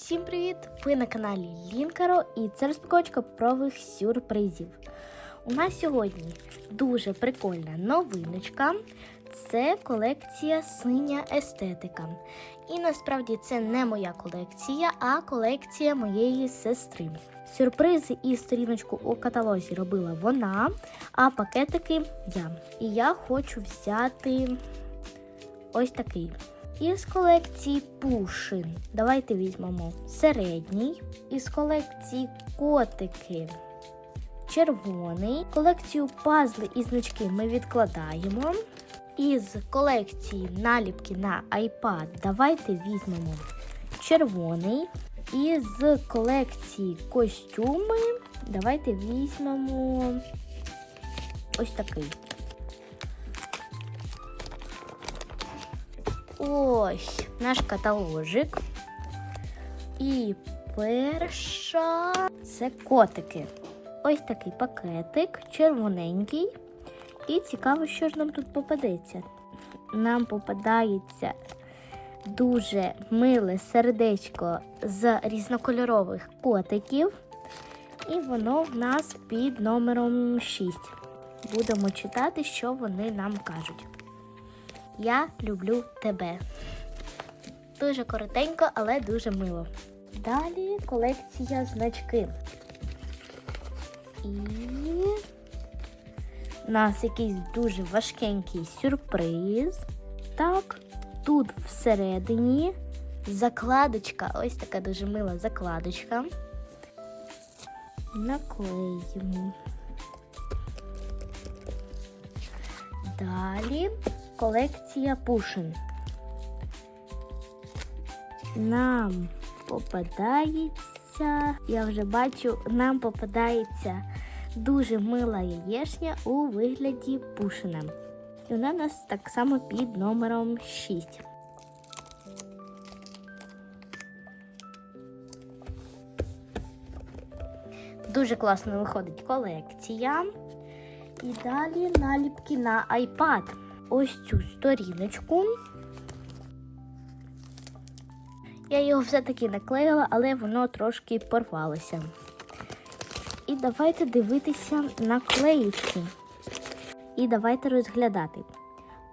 Всім привіт! Ви на каналі Лінкаро і це розпаковочка паперових сюрпризів. У нас сьогодні дуже прикольна новиночка. Це колекція синя естетика. І насправді це не моя колекція, а колекція моєї сестри. Сюрпризи і сторіночку у каталозі робила вона, а пакетики я. І я хочу взяти ось такий. Із колекції Пушин. Давайте візьмемо середній. Із колекції котики червоний. Колекцію пазли і значки ми відкладаємо. Із колекції наліпки на iPad давайте візьмемо червоний. І з колекції костюми давайте візьмемо ось такий. Ось наш каталожик. І перша це котики. Ось такий пакетик, червоненький. І цікаво, що ж нам тут попадеться. Нам попадається дуже миле сердечко з різнокольорових котиків. І воно в нас під номером 6. Будемо читати, що вони нам кажуть. Я люблю тебе. Дуже коротенько, але дуже мило. Далі колекція значки. І у нас якийсь дуже важкенький сюрприз. Так, тут всередині закладочка, ось така дуже мила закладочка. Наклеїмо. Далі колекція пушин. Нам попадається, я вже бачу, нам попадається дуже мила яєшня у вигляді пушина. І вона у нас так само під номером 6. Дуже класно виходить колекція. І далі наліпки на iPad. Ось цю сторіночку. Я його все-таки наклеїла, але воно трошки порвалося. І давайте дивитися наклеїчки. І давайте розглядати.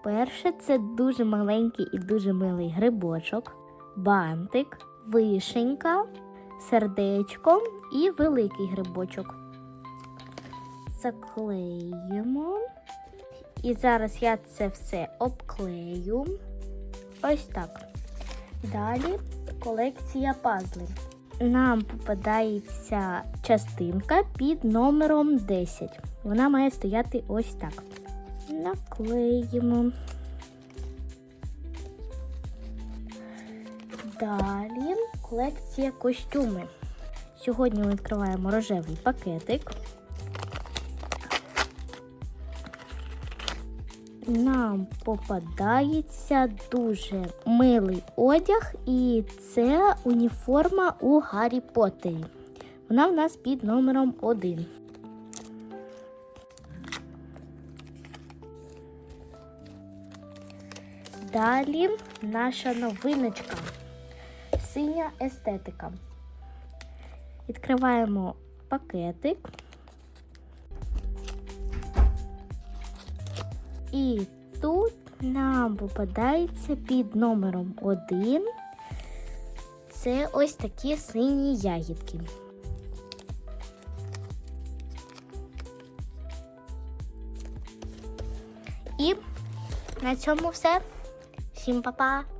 Перше, це дуже маленький і дуже милий грибочок, бантик, вишенька, сердечко і великий грибочок. Заклеїмо. І зараз я це все обклею. Ось так. Далі колекція пазлів. Нам попадається частинка під номером 10. Вона має стояти ось так. Наклеїмо. Далі колекція костюми. Сьогодні ми відкриваємо рожевий пакетик. Нам попадається дуже милий одяг, і це уніформа у Гаррі Поттері. Вона в нас під номером 1. Далі наша новиночка. Синя естетика. Відкриваємо пакетик. І тут нам попадається під номером 1. Це ось такі сині ягідки. І на цьому все. Всім па-па!